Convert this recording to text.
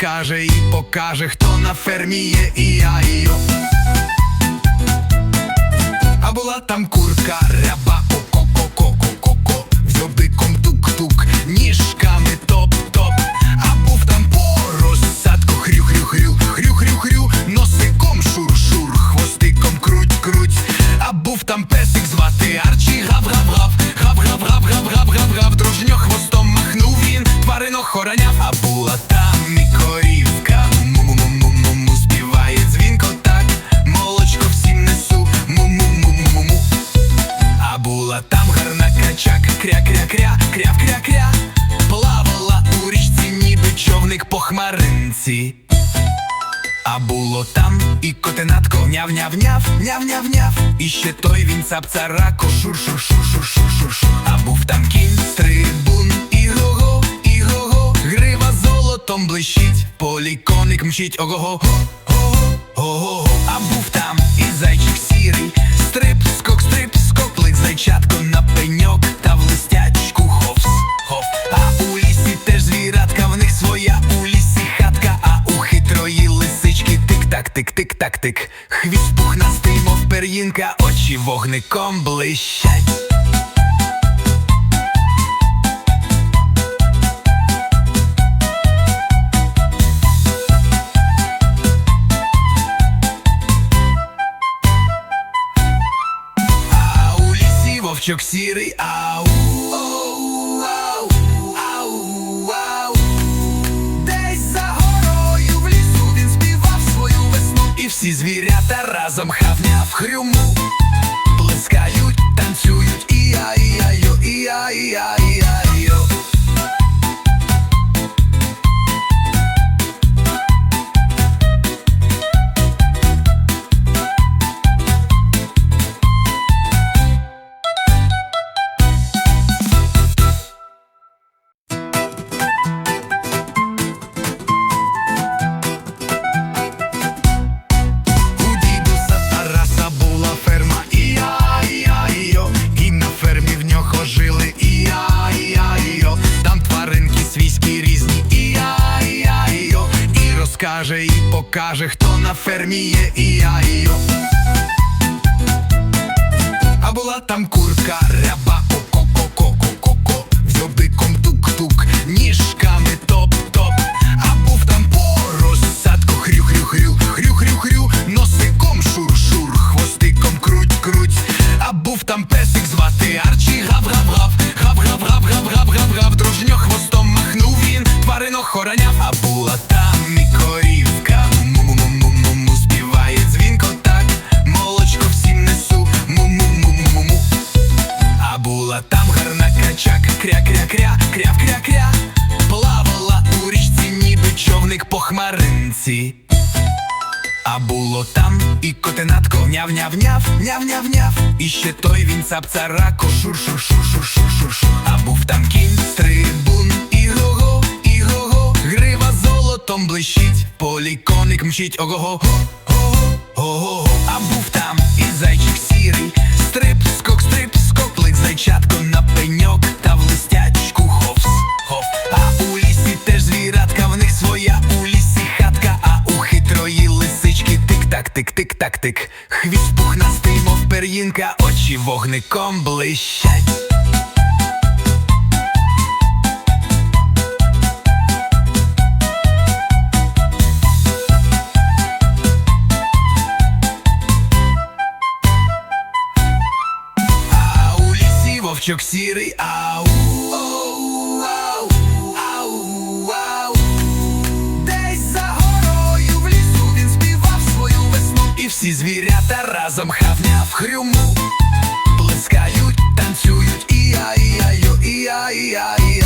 розкаже і покаже, хто на фермі є і я і. А була там курка, ряба, ко-ко-ко-ко-ко-ко Дзьобиком тук-тук, ніжками топ-топ. А був там поросятко, хрю-хрю-хрю, хрю-хрю-хрю. Носиком шур-шур, хвостиком круть-круть. А був там песик звати Арчі, гав-гав-гав. Гав-гав-гав-гав-гав-гав-гав Дружньо хвостом махнув він, тварин охороняв а було там і котенатко няв-няв-няв, няв-няв-няв. І ще той він цап-царако. Шур-шур-шур-шур-шур-шур. А був там кінь, стрибун, і го-го, і го-го Грива золотом блищить, полі коник мчить, ого-го Ого-го, а був там і зайчик сірий тик-так, тик-тик-так, тик Хвіст пухнастий, мов пер'їнка, очі вогником блищать. Вовчок сірий, ау, всі звірята разом хавня в хрюму. Розкаже, і покаже, хто на фермі є, і я, йо. А була там курка, ряба, ко-ко-ко-ко-ко-ко Дзьобиком тук-тук, ніжками топ-топ. А був там поросятко, хрю-хрю-хрю, хрю-хрю-хрю. Носиком шур-шур, хвостиком круть-круть. А був там песик звати Арчі, гав-гав-гав Гав-гав-гав-гав-гав-гав Дружньо хвостом махнув він, тварин охороняв. А була там і корівка Му-му-му-му-му співає дзвінко так Молочко всім несу Му-му-му-му-му а була там гарна качак, кря-кря-кря, кряв-кря-кря Плавала у річці, ніби човник по А було там і котенатко няв-няв-няв, няв-няв-няв І ще той він цап-царако шур-шур-шур-шур-шур-шур А був там кінь, стрибун, полі коник мчить, ого-го Ого-го, а був там і зайчик сірий. Стрип, скок, стрип, скок, плить зайчатко на пеньок Та в листячку ховс, хоп. А у лісі теж звіратка, в них своя у лісі хатка. А у хитрої лисички тик-так, тик-тик-так, тик Хвіст пухнастий, мов пер'їнка, очі вогником блищать вовчок сірий, ау. Десь за горою в лісу він співав свою весну. І всі звірята разом хавняв хрюму. Плескають, танцюють, і я, і я, і я, і я, і я,